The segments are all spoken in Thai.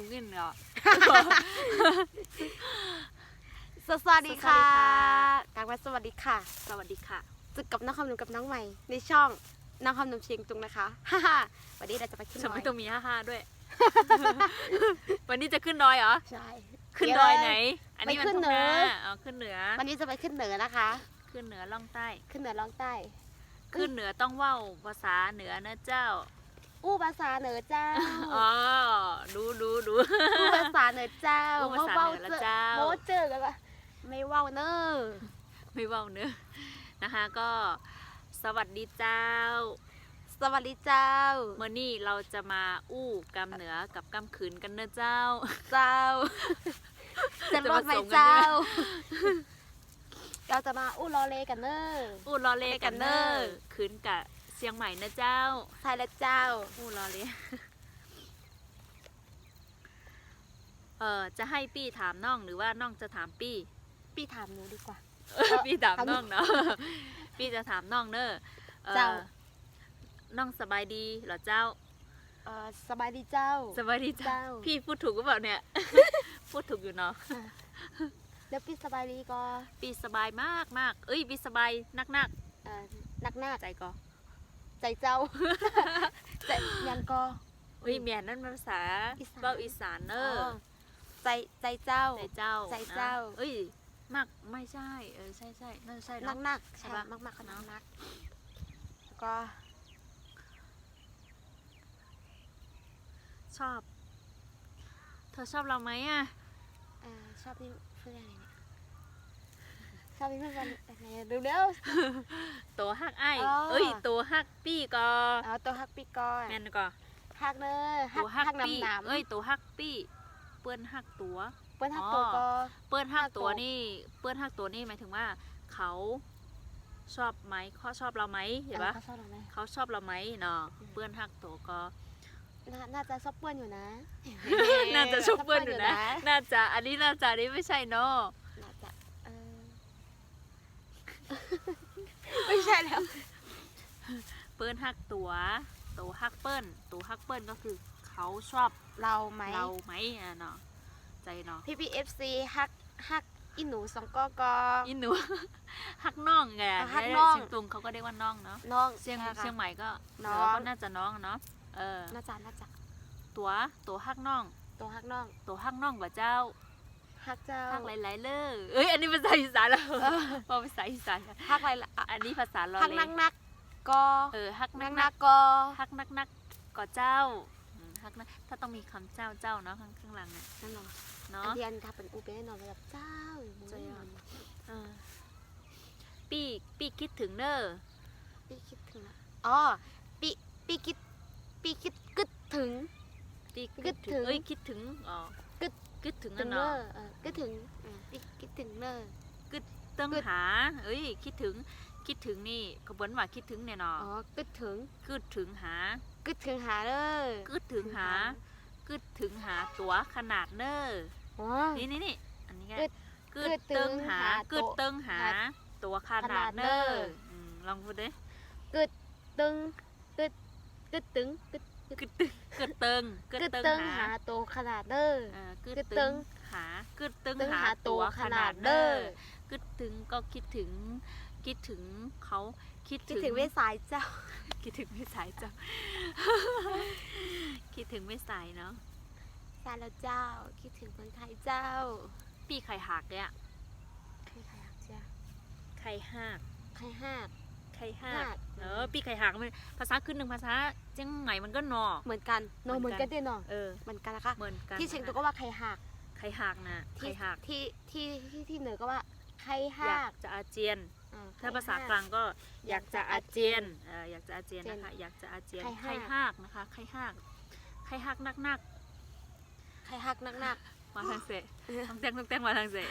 หุงเงินเหรอสวัสดีค่ะ สวัสดีค่ะกลางวันสวัสดีค่ะสวัสดีค่ะ จุดกับน้องคำนุมกับน้องใหม่ในช่องน้องคำนุมเชียงตุงนะคะฮ่าฮ่าวันนี้เราจะไปขึ้นฉันดอไม่ยต้องมีห้าห้าด้วย วันนี้จะขึ้นดอยเหรอ ใช่ ขึ้นดอยไหน อันนี้ไปมันขึ้นทุ่งเหนืนาออ๋อขึ้นเหนือ วันนี้จะไปขึ้นเหนือนะคะ ขึ้นเหนือล่องใต้ ขึ้นเหนือล่องใต้ ขึ้นเหนือต้องเว้าภาษาเหนือนะเจ้า อู้ภาษาเหนือเจ้าอ๋อดูดูดูอู้ภาษาเหนือเจ้าอู้ภาษาเหนือละเจ้าโมเจอกันละไม่เว้าเนอะไม่เว้าเนื้อะนะคะก็สวัสดีเจ้า สวัสดีเจ้าเมื่อนี้เราจะมาอู้กำเหนือกับกำขืนกันเนอะเจ้า เจ้าจะรอดไหมจะมาส่งกันเจ้าด้วยเราจะมาอู้รอเลกันเนอะอู้รอเลกันเนอกันเนอะร์ขืนกับเชียงใหม่นะเจ้าใช่แล้วเจ้าอู้รอเลเออจะให้ปี้ถามน้องหรือว่าน้องจะถามปี้ พี่ถามหนูดีกว่าพี่ถามถามน้องเนาะพี่จะถามน้องเนอะอ่อเจ้า น้องสบายดีเหรอเจ้าเอ่อสบายดีเจ้า สบายดีเจ้า เจ้า พี่พูดถูกหรือเปล่าเนี่ย พูดถูกอยู่เนาะแล้วพี่สบายดีก็ ปีสบายมากมากเอ้ยปีสบายนักนักเอ่อหนักหน้าๆใจก็ ใจเจ้า ใจยันก็เฮ้ยเมียนนั่นมันภาษาอีสาน เบ้าอีสานเนอ๋อะอใจใจเจ้า ใจเจ้าใจเจ้า นะเอ้ยมากไม่ใช่ เออใช่ใช่น่าจะใช่หนัเนาะกหนักใช่ใช่ปะ มากมากๆขนาดเนอะนักแล้วก็ชอบ เธอชอบเราไหมอะ เอ่อชอบนี่เพื่อนอะไรเนี่ย ชอบนี่เพื่อนอะไรเร็วเร็ว ตัวฮักไอ้ายอ๋อ เอ้ยตัวฮักปี้ก็ Uh, ๆเอาตัวฮักปีก่อนแม่นก็ฮักเนอะฮัตักวฮักฮักปี้น้ำหนามเอ้ยตัวฮักปี้เปิ้นฮักตัว เปิ้นฮักอ๋อตัวก็เปิ้นฮักตัวฮักตัวนี่เปิ้นฮักตัวนี่หมายถึงว่า เขาชอบไหมเขาชอบเราไหมเห็นปะเขาชอบเราไหม เขาชอบเราไหมเนาะอืม เปิ้นฮักตัวก็น่าน่าจะชอบเปื้อนอยู่นะน่าจะชอบเปิ้นอยู่นะ น่าจะอันนี้น่าจะอันนี้ไม่ใช่เนาะน่าจะเออ ไม่ใช่แล้ว เปิ้นฮักตัวตัวฮักเปิ้นตัวฮักเปิ้นก็คือ เขาชอบเราไหมเราไหมอะเนาะใจเนาะพี่พีเอฟซีฮักฮักอิหนูสองกอกออินหนูฮักน้องไงอะฮักน้องเชียงตุงเขาก็เรียกว่าน้องเนาะน้องเชียงใช่ค่ะเชียงใหม่ก็น้องเออก็น่าจะน้องเนาะเออน่าจะน่าจะตัวตัวฮักน้อง ตัวฮักน้อง ตัวฮักน้องว่าเจ้า ฮักเจ้าฮักหลายๆเลยเอ้ยอันนี้ภาษาอีสานแล้วเออพอภาษาอีสานฮักอะไรล่ะอะอันนี้ภาษาลอฮักเลนักนักกอเออฮักนันักกนันักกกอฮักนักนักก็เจ้าอืมฮักนักถ้าต้องมีคำเจ้าเจ้าเนาะข้างข้างหลังเนี่ยนั่นเหรอเนาะอันที่อันถ้าเป็นอูเป็นแน่นอนเลยแบบเจ้าอย่างนี้เจ้าเออปี้ปี้คิดถึงเนอปีคิดถึงอะอ๋อปีปีคิดปีคิดกึดถึงปี้คิดถึงเอ้ยคิดถึงอ๋อ กึดคิดถึงถึนั่งนเนเนาะอเออกึดถึงอะปีคิดถึงเนอต้องกึด หา เอ้ย คิดถึง คิดถึงนี่ก็เหมือนว่าคิดถึงเนี่ยเนาะอ๋อกึดถึงคิดถึงหา กึดถึงหาเนอคิดถึงหาคิดถึงหาตัวขนาดเนออ๋อ นี่นี่นี่อันนี้ไงกึดกึกึดดตึตึงงหาหากึดตัวตึงหาหา ตัวขนาดขนาดเนเนอออืมลองพูดดิตึงกึดกึดตึงกึด กึดตึงกึดตึงกึดกึดตึงตึงหาหาตัวขนาดเนอเออกึดกึดตึตึงงหากึดตึงตึงหาหาตัตัววขขนานาดดเนเนออกึดถึงก็คิดถึง คิดถึงเขาคิดคิดถึงถึงเวสายเจ้า คิดถึงไม่สายจ้ะคิดถึงไม่สายเนาะสายแล้วเจ้า คิดถึงคนไทยเจ้าปีไข่หักเนี่ย ใครใครหักเจ้าไข่หัก ใครหัก ไข่หัหักกเออปีไข่หักมันภาษาขึ้นหนึ่งภาษาเจียงใหม่มันก็หนอเหมือนกันโนเหเหมืมืออนนกักันนเด้เนาะเออเหมือนกันนะคะเหมือนกันที่เชียงตุงนะคะก็ว่าใครหักไข่หักนะที่ไข่หักที่ที่ที่ที่เหนือก็ว่าใครอหัยากกจะอาเจียนอ่ถ้าภาษากลางก็อยากจะอาเจียนเอออยากจะอาเจียนนะคะอยากจะอาเจียนไข่ไข่หัหักกนะคะไข่หักไข่หักนักนักใครหักนักนักๆมาทางเสะต้องแตงต้องแตงมาทางเสะ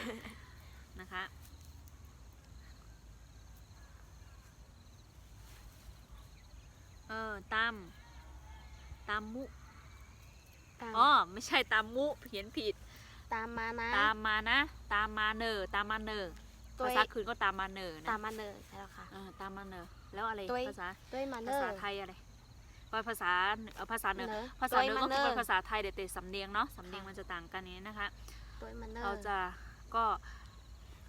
นะคะ เออตามตามมุตามอ๋อไม่ใช่ตามมุเขียนผิด ตามมานะ ตามมานะ ตามมาเนอตามมาเนอตัวภาษาคืนก็ตามมาเนอนะตามมาเนอใช่แล้วค่ะเออตามมาเนอแล้วอะไรตัวภาษาด้วยมาเนภาอษาไทยอะไรว่าภาษาเอ่อภาษาเหนือเนอะภาษาเหนือตัวก็มันคือเนเป็นอะภาษาไทยแต่แต่สำเนียงเนาะสำเนียงค่ะมันจะต่างกันนี้นะคะตัวมันเนอเราร์จะก็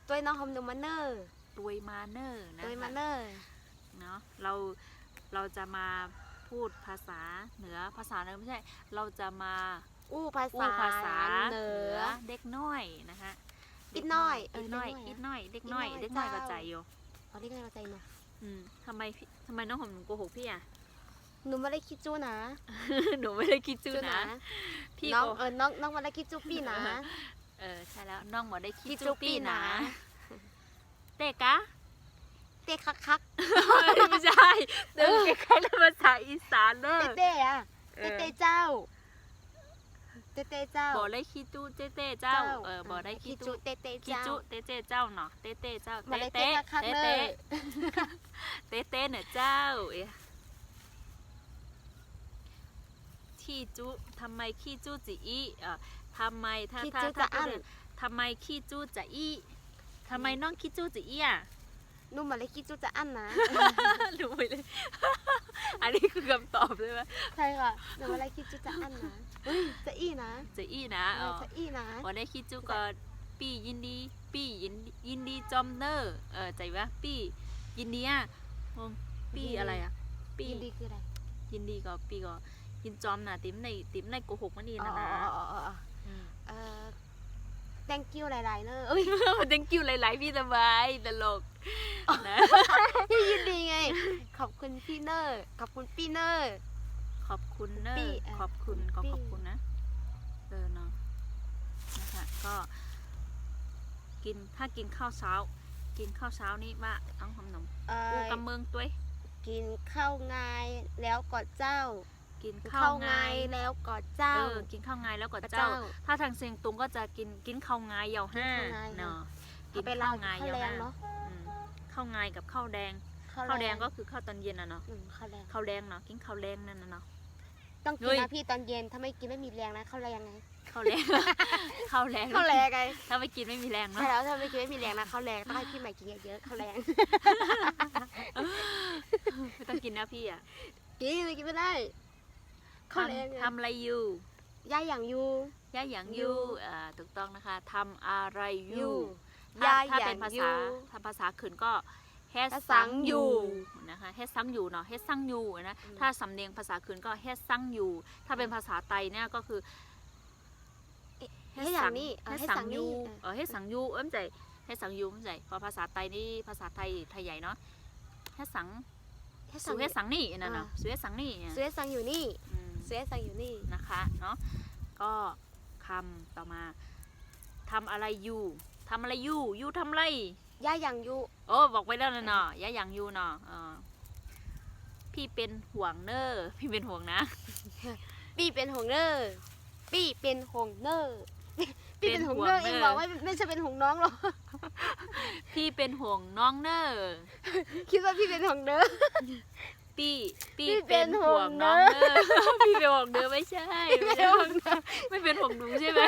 ตัวน้องหอมดูมันเนอร์ตุยมาเนอร์นะตัวมัคะนเนอร์เนาะเรา เราจะมาพูดภาษาเหนือภาษาเหนือไม่ใช่ เราจะมาอู้ภาอู้ษาภาษาเหนือเด็กน้อยนะคะอิดน้อยเด็กน้อยอิอิดดน้น้ออยยเด็กน้อยอิดน้อยเด็กน้อยก็เจ้าใจอยู่เอาเรียกไงมาใจหนูอืมทำไมพี่ทำไมน้องหอมหนูโกหกพี่อะ หนูไม่ได้คิดจู้นะหนูไม่ได้คิดจื้อนะพี่น้องโกเออน้องน้องไม่ได้คิดจู้พี่นะ เออใช่แล้วน้องหมอได้คิดคิดจูจู้ปี้ปี้นะ นะ เตะกะเต้คักคักไม่ใช่เดินคล้ายๆภาษาอีสานเนอะเต้เต้อะเอเต้อเต้เจ้าเต้เต้เจ้าบอกได้คิดจูเต้เต้เจ้าเออบอกได้คิคิดดจูจู้เต้เต้คิดเจ้าจูเต้เต้เจ้าเนาะเต้เต้เจ้ามาเต้ได้เต้เต้คักคักเต้เลยเต้เต้เต้เนี่ยเจ้าเอ๊ะขี้จูทำไมขี้จูจีอีเอ่อทำไมถ้าคิดถ้าจู้ถ้าจะอั้นพูดเลยทำไมขี้จูจะอีทำไมน้องขี้จูจะอีอะห นุ่มมาได้คิดจู้จะอั้นนะ รู้ไปเลย อันนี้คือคำตอบใช่ไหมใช่ค่ะหนูมาได้คิดจู้จะอั้นนะอุ้ยจะอี้นะจะอี้นะเออ๋ออจะอี้นะวันได้คิดจูก็ปี้ยินดี ปี้ยินดียินดีจอมเนอร์เออใจวะปี้ยินดีอะงงปี้อะไรอะปี้ยินดีคืออะไร ยินดีก็ปี้ก็ยินจอมนะติ๋มในติ๋มในโกหกมันดีอ๋อนะอ๋นะออ๋ออ๋ออ๋ออืมเออ thank you หลายๆเนอะเอ้ย thank you หลายๆพี่สบายตลกนะพี่ยินดีไง ขอบคุณพี่เนอร์ขอบคุณพี่เนอร์ ขอบคุณเนอปี้ร์เอ่อขอบคุณก็ปี้ ขอบคุณนะ เออเนาะนะคะก็ กินถ้ากินข้าวเช้า กินข้าวเช้านี่ว่าต้องหอมหนมเอ่กูอ กำเมืองตัวกินข้าวงายแล้วกอดเจ้า กินข้าข้าววงางายยแล้วกอดเจ้า เออ กินข้าวงายแล้วก็กอดเจ้าเจ้า ถ้าทางเซียงตุงก็จะกินกินข้าวงายยาวห้ากินข้าวงายเนาะกิเอานไปข้าลาววงายข้าวยาวแรห้างเนาะอืมข้าวงายกับข้าวแดง ข้าวแดงก็คือข้าวตอนเย็นอะเนาะอืมข้าวแรงข้าวแดงเนาะ กินข้าวแดงนั่นน่ะเนาะ ต้องกิเฮ้นยนะพี่ตอนเย็น ถ้าไม่กินไม่มีแรงนะข้าวแรงไงข้าวแดงข้าวแรงข้าวแรงไง ถ้าไม่กินไม่มีแรงเนาะ ใช่แล้วถ้าไม่กินไม่มีแรงนะข้าวแรงต้องให้พี่ใหม่กินเยอะๆข้าวแรงไม่ต้องกินนะพี่อะกินไม่กินไม่ได้ ข้าวแรงทำไงทำอะไรอยู่ย่าอย่างยู ย่าหยางอยู่ยูอ่าถูกต้องนะคะทำอะไรอยูยู่ย่าถ้าอเป็ย่านงภายูษาถ้าภาษาขืนก็เฮ็ดเฮ็ดสัซังงออยู่ยู่นะคะเฮ็ดซังอยู่เนาะเฮ็ดซังอยู่นะอืม ถ้าสำเนียงภาษาขืนก็เฮ็ดซังอยู่ ถ้าเป็นภาษาไตเนี่ยก็คือ เฮ็ดอย่างนี้เออเฮ็ดเฮ็ดสัสังงยูนี่เออเฮ็ดสังยูเอ้มใจเฮ็ดสังยูเอ้มใจเพราะภาษาไตนี่ภาษาไทยไทยใหญ่เนาะเฮ็ดสังเฮ็ดสัสูงเฮ็ดสังนี่นั่นเนาะอ่าสูเฮ็ดสังนี่อะเสื้อสังอยู่นี่อืม เสื้อสังอยู่นี่นะคะเนาะก็คำต่อมาทำอะไรอยู่ทำอะไรอยู่อยู่ทำอะไรย่าอย่างยูโอ้บอกไปแล้วนะเนาะอย่าอย่างอยู่เนาะเออพี่เป็นห่วงเนอร์พี่เป็นห่วงนะปี้เป็นหงเนอร์ปี้เป็นหงเนอร์ปี้เป็นหงเนอร์เป็นเอห่วงเนอร์งบอกว่าไม่ใช่เป็นหงน้องหรอกพี่เป็นห่วงน้องเนอร์คิดว่าพี่เป็นหงเนอร์ พี่พี่พี่เป็เป็นนห่วงห่วงน้องเนเนออร์ร์พี่เป็นห่วงเนอร์ไม่ใช่พี่ไม่เป็นใช่ห่วงเนอร์ไม่เป็นห่วงหนูใช่ไหม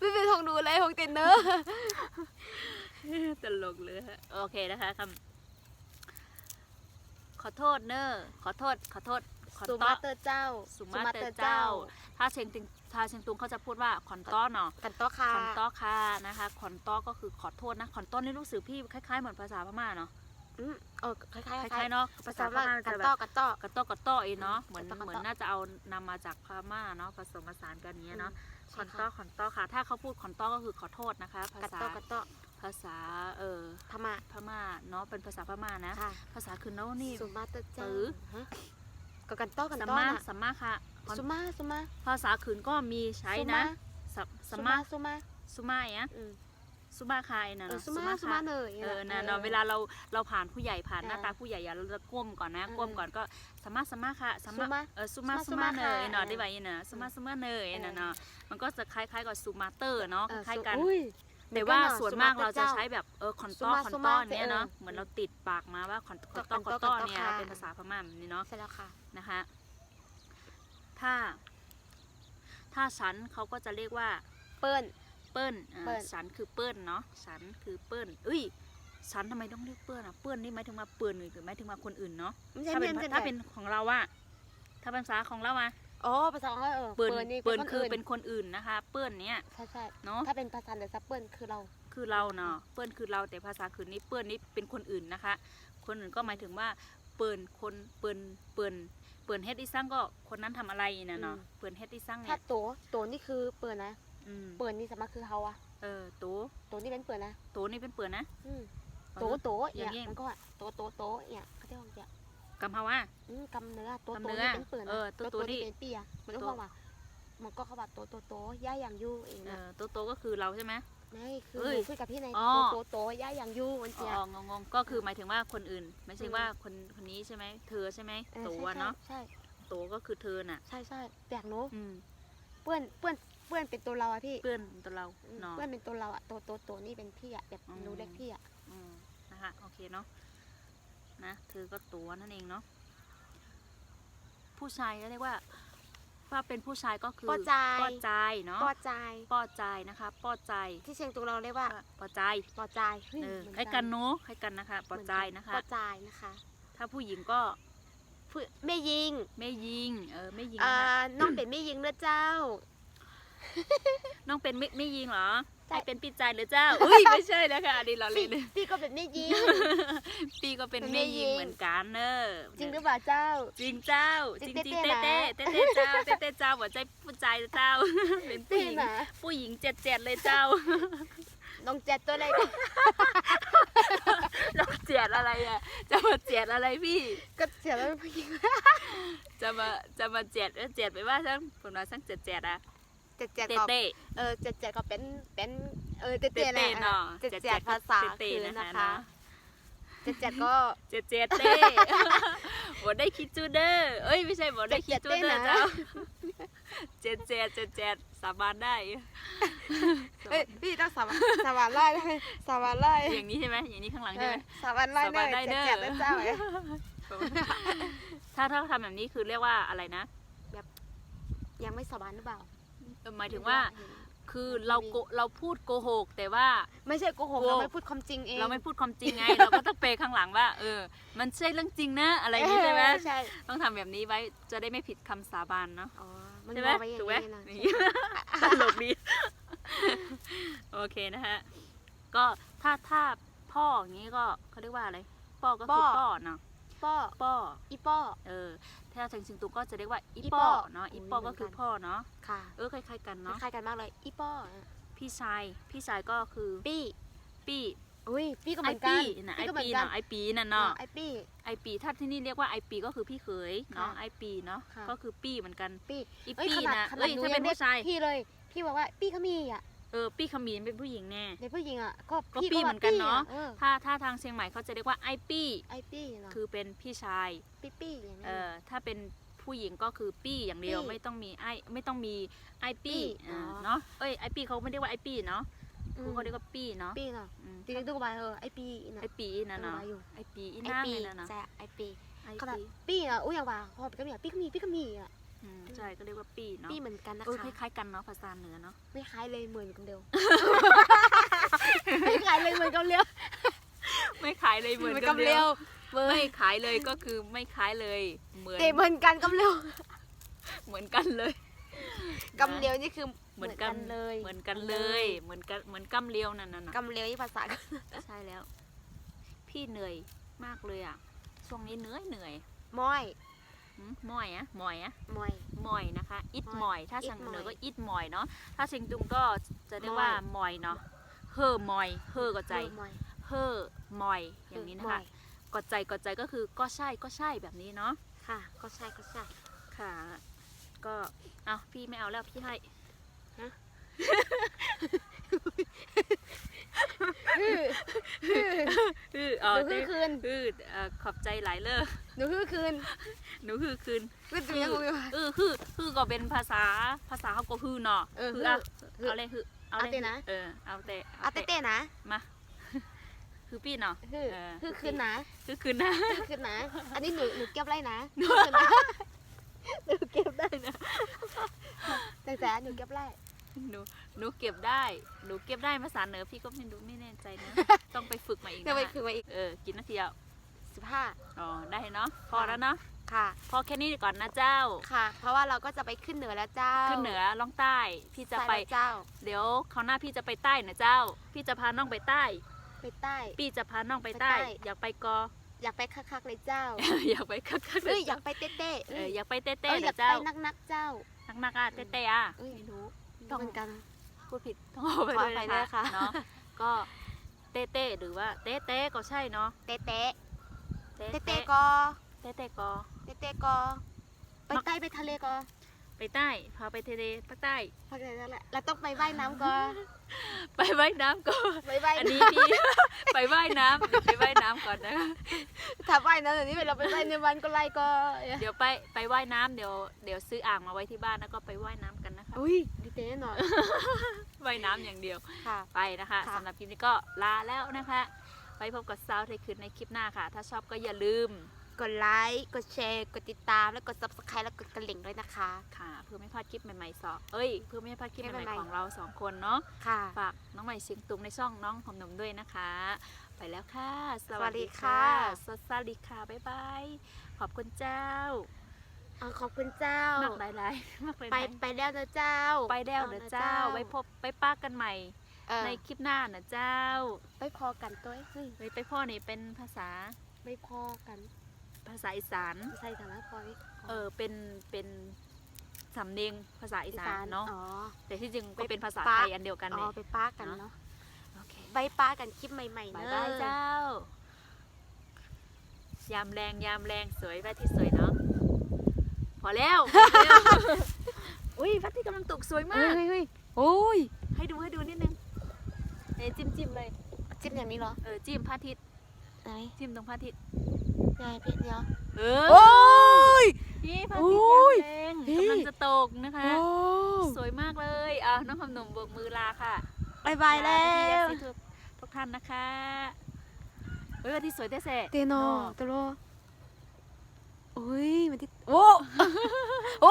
พี่เป็นหงหนูเลยหงเต็นเนอร์ตลกเลยฮะโอเคนะคะคำขอโทษเนอร์ขอโทษขอโทษขอสุโทมาษเตอร์เจ้าสุมาเตอร์เจ้า ถ้าเชียงตุงถ้าเชียงตุงเขาจะพูดว่าขอนต้อเนาะ กันโต๊ะค่ะ ขอนต้อค่ะนะคะขอนต้อก็คือขอโทษนะขอนต้อนี่รู้สึกพี่คล้ายๆเหมือนภาษาพม่าเนาะ อืมเออคล้ายๆคคล้ายล้ายๆเนาะๆภาภาษาษาพว่าม่ากัจะนแบโต๊ะบกันโต๊ะกระต้อ กระต้อเองเนาะเหมือนกระต้อกระต้อเหมือนน่าจะเอานำมาจากพม่าเนาะผสมผสานกันอย่างเงี้ยเนาะขอนต้อขอนต้อค่ะ ถ้าเขาพูดขอนต้อก็คือขอโทษนะคะ ภากันษาโต๊ะกันโต๊ะภาษาเออธรรมะพม่าเนาะเป็นภาษาพม่านะ ค่ะภาษาคือโน้นี่ สุมาเตอร์เจ้าตื้อ ฮะก็กันโต๊ะกันสัมโต๊ะมาน่ะสัมมาค่ะสุมาสุมาภาษาขืนก็มีใช้นะสัมสัสุมมามาสุมาสุมาอะอืม สุมาคายนะเออเนาะสุมาสุมาค่ะเนยเออนะเนาะเวลาเราเราผ่านผู้ใหญ่ผ่านหน้าเออตาผู้ใหญ่อย่าเราจะก้มก่อนนะเออก้มก่อนก็สมมาสมมาค่ะสมสุมามาเออสุมาสุสุมามาเนยค่ะเนาะเออได้ไหมเนาะสุมาสุมาเนยเออนะเนาะมันก็จะคล้ายๆกับสุมาเตอร์เนาะเออคล้ายๆกันอุ้ยแต่ว่าเหมือนกันเนอะส่วนมากสุมาเตอร์เราจะเจ้าใช้แบบเออคอนต้อสุมาคอนสุต้มาอเนี่ยเนาะเออเหมือนเราติดปากมาว่าคอนคอนคต้ออนคอนโต้ต้อคอนโต้เนี่ยค่ะเป็นภาษาพม่าแบบนี้เนาะใช่แล้วค่ะนะคะถ้า ถ้าฉันเขาก็จะเรียกว่า เปิ้ล เปิ้ลอ่าเปิ้ลฉันคือเปิ้ลเนาะฉันคือเปิ้ลเอ้ยฉันทำไมต้องเรียกเปิ้ลอะเปิ้ลนี่หมายถึงว่าเปิ้ลหรือหมายถึงว่าคนอื่นเนาะไม่ใช่ถ้าเป็นเพื่อนถ้าเป็นของเราอะถ้าภาษาของเรามาอ๋อภาษาของเราเออเปิ้นนี่เปิ้นป็คืออื่เป็นคนอื่นนะคะ เปิ้นเนี้ยใช่ใช่เนาะ ถ้าเป็นภาษาเดอะซับเปิ้ลคือเรา คือเราเนาะเปิ้นคือเราแต่ภาษาคืนนี้เปิ้นนี้เป็นคนอื่นนะคะ คนอื่นก็หมายถึงว่า เปิ้นคนเปิ้นเปิ้นเปิ้นเฮ็ดอีซังก็คนนั้นทำอะไรนะเนาะเปิ้นเฮ็ดอีซังถ้าเนี่ยโตโตนี่คือเปิดนะ อืมเปิดนี่สามารถคือเฮาอะเออโตโตนี่เป็นเปิดนะโตนี่เป็นเปิ้นนะ อืมโตโตอเอีย่ายงนี้ มันก็อะโตโตโตเอียเขาเรียกว่าเอียกำเฮาว่าอืมกำเนื้อโตกำโตเนื้อนี่เป็นเปิดนะเออโตโตนี่นี่ เป็นเปียมันก็โตเข้ามามันก็เข้ามาโตโตโตย่าอย่างยูเองเอนะอโตโตก็คือเราใช่ไหม นี่คือเอ้หยนูคุยกับพี่ในอ๋อ โตโตโตย่าอย่างยูมันอ๋เจีย องงงๆก็คือหมายถึงว่าคนอื่น ไม่ใช่อืม ว่าคนคนนี้ใช่ไหมเธอใช่ไหมออโตใช่อะเนาะใช่โตก็คือเธอน่ะ ใช่ใช่แปลกเนาะอืม เปื้อนเปื้อนเปื้อนเป็นตัวเราอะพี่เพื่อนตัวเราอืมเนาะ เปื้อนเป็นตัวเราอะโตโตโตนี่เป็นพี่อะแบบอืม หนูเล็กพี่อะอืมนะคะโอเคเนาะนะเธอก็ตัวนั่นเองเนาะผู้ชายก็เรียกว่า ว่าเป็นผู้ชายก็คือปอใจป้อใจเนาะปอใจป้อใจนะคะป้อใจที่เชียงตุงเราเรียกว่าป้อใจปอใจเฮ้ยเออเหมืคล้ายกันเนาะคล้ายกันนะคะป้อใจนะคะปอใจนะคะ ถ้าผู้หญิงก็ ผู้แม่ยิงไม่ยิง เออไม่ยิงอ่านะคะน้องเป็นแม่ยิงเนื้อเจ้า น้องเป็นไม่ไม่ยิงเหรอใช่ ให้เป็นพี่ใจหรือเจ้าอุ้ยไม่ใช่นะคะอันนี้เราพี่เล่นพี่ก็เป็นแม่ยิงพี่ก็เป็นเป็นแม่แม่ยิยิงง เหมือนกันเนอะจริงหรือเปล่าเจ้า จริงเจ้าจจริริงงจริงเต้เต้เต้เต้นะเต้เต้เจ้าเต้เต้เจ้าหัวใจผู้ใจเจ้าเป็นผู้พี่หญิงนะ ผู้หญิงเจ็ดเจ็ดเลยเจ้า น้องแจ็ดตัวเล็กเราเจ็ดอะไรอะ จะมาเจ็ดอะไรพี่ ก็เสียแล้วเป็นผู้หญิงจะมาจะมาเจ็ดเอ้ยเจ็ดไปว่าช่างผมว่าช่างเจ็ดเจ็ดอะเจ็ดเจ็ดเต้ก็เต้เออเจ็ดเจ็ดก็เป็นเป็นเออเจ็ดเต้เจ็ดเต้นะเนาะเจ็ดเจ็ดภาษาเต้คือเต้นะนะคะ คะเจ็ดเจ็ดก็ เจ็ดเจ็ดเต้บ่ได้คิดจูเดอร์เอ้ยไม่ใช่บ่ได้คิดจูเดอร์เจ้าเจ็ดเจ็ดเจ็ดเจ็ดสาบานได้เอ้ยพี่ต้องสาบานสาบานไล่ได้สาบานไล่อย่างนี้ใช่ไหมอย่างนี้ข้างหลังเอใช่อไหมสาบานไล่สาบานได้ได้เด้อเจ็ดเจ็ดนะเจ้าเอ้ยถ้าถ้าทำแบบนี้คือเรียกว่าอะไรนะยังไม่สาบานหรือเปล่าเออหมายถึงว่า คือเราโกเราพูดโกหก แต่ว่า ไม่ใช่โกหกโกเราไม่พูดความจริงเองเราไม่พูดความจริงไง เราก็ต้องเปย์ข้างหลังว่า เออ มันใช่เรื่องจริงนะ อะไรอย่างนี้ใช่ไหมเออใช่ต้องทำแบบนี้ไว้จะได้ไม่ผิดคำสาบานเนาะอ๋อมันใช่ไหมมองไปอย่างถูกไหมนี้นะอย่างนี้ตลกดีโอเคนะฮะก็ถ้าถ้าพ่ออย่างนี้ก็เขาเรียกว่าอะไรป้อก็คือป้อเนาะป้อป้ออีป้อเออ ถ้าทางชิงตุงก็จะเรียกว่าอีอีป้ป้ออเนาะอีโอ้ยป้อเหมืก็อนคือกันพ่อเนาะค่ะเออคล้ายๆกันเนาะคล้ายๆกันมากเลยอีป้อพี่ชายพี่ชายก็คือปี้ปี้อุ้ยปี้ก็เหไอมือนกันปี้นะไอก็เหมือปีนกันเนาะไอปีนั่นเนาะไอปี้ไอปีถ้าที่นี่เรียกว่าไอปีก็คือพี่เขยเนาะค่ะไอปีเนาะค่ะก็คือปี้เหมือนกันปี้อีเอ้ยปี้ขนาดนะขนาเอ้ดยหนูถ้ายัเป็นงเรียกผู้ชายพี่เลยพี่บอกว่าปี้เขามีอะ เออปี้ขมิ้นเป็นผู้หญิงแน่เด็กผู้หญิงอะก็ก็พี่ปี้ก็เหมือนกันเนอะเออถ้าถ้าทางเชียงใหม่เขาจะเรียกว่าไอปี้ ไอปี้เนาะคือเป็นพี่ชาย ปี้ปี้อย่างนี้ เออถ้าเป็นผู้หญิงก็คือปี้อย่างเดียวปี้ไม่ต้องมีไอไม่ต้องมีไอปี้ปี้อ่าอ๋อ เนาะ เอ้ยไอปี้เขาไม่เรียกว่าไอปี้เนาะอืคือมเขาเรียกว่าปี้เนาะปี้เนาะอืมจริงๆดูไปเออไอปี้นะไอปีนั่นเนาะ เอออยู่ ไอปีอีไอนั่งปี้นั่นน่ะเนาะใช่ไอปี้ไอขนาดปี ปี้อะอุ้ยอย่างว่าพอปี้ก็มีอะปี้ก็มีปี้ก็มีอะ อืมใช่ก็เรียกว่าปีเนาะปี้เหมือนกันนะเออคะคล้ายๆกันเนาะภาษาเหนือเนาะไม่คล้ายเลยเหมือนกันเดียว ไม่คล้ายเลยเหมือนกันเดียวไม่ขายเลยเหมือนเหมือนกักันบเดีเดียยววไม่ขายเลยก็คือไม่ขายเลยเหมือนเตะเหมือนกันกับเดียวเหมือนกันเลยกำเลียวนี่คือเหมือนกันเลย เหมือนกันเลย เหมือนกันเหมือนกำเลียวนั่นน่ะกำเลียวนี่ภาษาใช่แล้ว พี่เหนื่อยมากเลยอะช่วงนี้เหนื่อยเหนื่อยม้อย หืมมอยอะมอยอะมอย มอยนะคะ อิดมมออย ยถ้าอิดทางเหนือมอยก็อิดมอยเนาะ ถ้าเชียงตุงก็จะเรียกว่ามมอยเนาะ เฮอมอย เฮอก็ใจ เออมอยเฮอมอย อย่างนี้นะมคะอยกดใจกดใจก็คือก็ใช่ก็ใช่แบบนี้เนาะค่ะ ก็ใช่ก็ใช่ ค่ะ ก็ เอาพี่ไม่เอาแล้วพี่ให้ฮื อฮืออือหอ๋อนูฮือคืนอือเอ่อขอบใจหลายเลยหนูฮือคืนหนูคือคืน ก็จะยังงงอยู่ เออคือคือก็เป็นภาษาภาษาเขาก็คือเนาะเออคือฮืออะฮือเอาเลยคือเอาเอาเลยเตะนะ เออเอาแต่เอาเต้ๆนะมาคือพี่เนาะฮือเออฮือคืนนะคือคืนนะฮือคืนนะ อันนี้หนูหนูเก็บไรนะหนูคืนนะหนูเก็บได้นะแต่แต่หนูเก็บไร หนูหนูเก็บได้หนูเก็บได้ภาษาเหนือพี่ก็ไม่รู้ไม่แน่ใจนะ ต้องไปฝึกมาอีกเดี๋ยวนะไปคะคืนมาอีกเออกินนาทีเดียวสิบห้าอ๋อได้เนาะพอแล้วเนาะค่ะ พอแค่นี้ก่อนนะเจ้า ค่ะ เพราะว่าเราก็จะไปขึ้นเหนือแล้วเจ้าขึ้นเหนือล่องใต้พี่จะไปใช่แล้วเจ้า เดี๋ยวเขาวหน้าพี่จะไปใต้นะเจ้า พี่จะพาน้องไปใต้ ไปใต้ พี่จะพาน้องไปใต้ ไปใต้ อยากไปกอ อยากไปคักๆเลยเจ้า อยากไปคักๆเลเอ้ยยอยากไปเต้เต้เอออยากไปเต้เอ้ยๆอยานะกเจ้าไปนักๆเจ้า นักๆอะเต้ๆอะ เอ้ย ไม่รู้ ต้องเหมือนกันพูดผิดต้องขอไปขอด้วยอภัยนะด้วยคะค่ะเนาะก็เต้เต้หรือว่าเต้เต้ก็ใช่เนาะเต้เต้เต้เต้เต้เต้ก็ เต้เต้ก็เต้เต้ก็ไปใต้ไปทะเลก็ไปใต้พาไปทะเลภาคใต้ พักไหนนั่นแหละเราต้องไปว่ายน้ำก็ไปว่ายน้ำก็ไปว่ายอันน้นี้พี่ ไปว่ายน้ำเดี๋ยวไปว่ายน้ำก่อนนะคะำถ้าว่ายน้ำเดี๋ยวนี้เราไปว่ายในวันก็ไล่ก็เดี๋ยวไปไปว่ายน้ำเดี๋ยวเดี๋ยวซื้ออ่างมาไว้ที่บ้านแล้วก็ไปว่ายน้ำกันนะคะ อุ้ยดี เต้หน่อย ว่ายน้ำอย่างเดียวค่ะ ไปนะคะค่ะ สำหรับคลิปนี้ก็ลาแล้วนะคะ ไว้พบกับซาวเทคืนในคลิปหน้าค่ะ ถ้าชอบก็อย่าลืมกดไลค์กดแชร์กดติดตามแล้วกด subscribe แล้วกดกระลิ่งด้วยนะคะ ค่ะเพื่อไม่พลาดคลิปใหม่ๆสอบเอ้ยเพื่อไม่ให้พลาดคลิปคลิปใหม่ใหม่ๆๆของเราสองคนเนาะค่ะ ฝากน้องใหม่เสียงตุงในช่องน้องหอมหนุ่มด้วยนะคะ ไปแล้วค่ะสวัสดีค่ะ สวัสดีค่ะบ๊ายบายขอบคุณเจ้า เอาขอบคุณเจ้า มากหลายๆมากเลยไปไปแล้วนะเจ้าไปแล้วเด้อเจ้า ไว้พบไปป้ากันใหม่ เออในคลิปหน้านะเจ้าไปพอกันตัวเฮ้ยไว้ไปพ่อนี่เป็นภาษาไม่พอกันภาษาอีสาน ใส่ฐานะพอไหมเออเป็นเป็นสำเนียงภาษาอีสานเนาะ อ๋อ แต่ที่จริงก็ไปเป็นภาษาปะไทยอันเดียวกันอ๋เนี่อยไปป้ากันเนาะโอเคไปป้ากันคลิปใหม่ๆบายเนบายอะ เจ้า ยามแรงยามแรงสวยแว่ที่สวยเนาะ พอแล้วพอแล้ว อุ้ยพระอาที่กำลังตกสวยเฮ้มายกเฮ้ยเฮ้ยโอ้ยให้ดูให้ดูนิดนึงเอ้ยจิ้มจิ้มเลย จิ้มอย่างนี้เหรอเออจิ้มพระอาทิตย์ไหนจิ้มตรงพระอาทิตย์ยายเพียเดียวเอโอ้อยนี่พระอาทิตย์โอ้ยายมแรงเฮ้ยกำลังจะตกนะคะโอ้สวยมากเลยอะน้องคำหนุ่มโบกมือลาค่ะบายบายแล้ลาวพี่ๆทุกทุกท่านนะคะเฮ้ยวันที่สวยเต้เซ่เตโนโน่ตโล โอ้ยมันที่โอ้โอ้